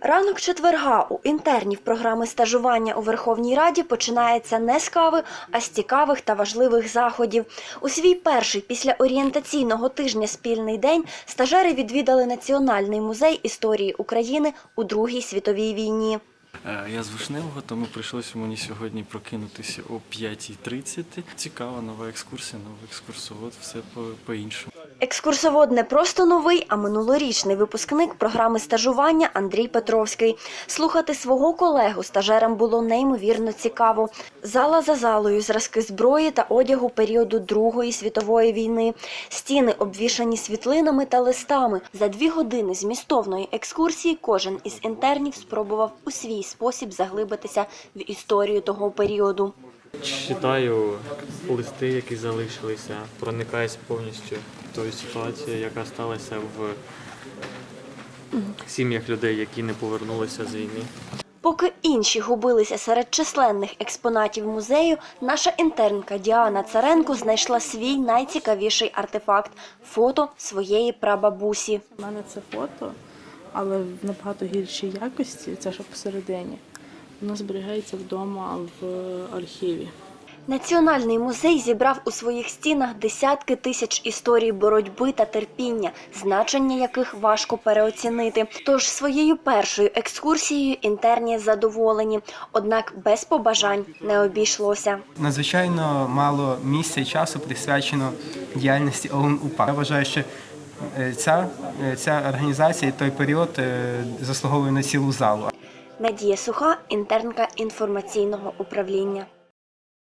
Ранок четверга у інтернів програми стажування у Верховній Раді починається не з кави, а з цікавих та важливих заходів. У свій перший після орієнтаційного тижня спільний день стажери відвідали Національний музей історії України у Другій світовій війні. Е, Я з Вишневого, тому прийшлося мені сьогодні прокинутися о 5.30. Цікава нова екскурсія, новий екскурсовод, все по- по-іншому. Екскурсовод не просто новий, а минулорічний випускник програми стажування Андрій Петровський. Слухати свого колегу стажерам було неймовірно цікаво. Зала за залою, зразки зброї та одягу періоду Другої світової війни. Стіни обвішані світлинами та листами. За дві години змістовної екскурсії кожен із інтернів спробував у свій спосіб заглибитися в історію того періоду. Читаю листи, які залишилися, проникаюсь повністю тою ситуацією, яка сталася в сім'ях людей, які не повернулися з війни. Поки інші губилися серед численних експонатів музею, наша інтернка Діана Царенко знайшла свій найцікавіший артефакт фото своєї прабабусі. У мене це фото, але в набагато гіршій якості, це що посередині. Воно зберігається вдома в архіві. Національний музей зібрав у своїх стінах десятки тисяч історій боротьби та терпіння, значення яких важко переоцінити. Тож своєю першою екскурсією інтерні задоволені, однак без побажань не обійшлося. надзвичайно мало місця і часу присвячено діяльності ОУН УПА. Я вважаю, що е, ця, е, ця організація і той період е, заслуговує на цілу залу. Надія Суха, інтернка інформаційного управління.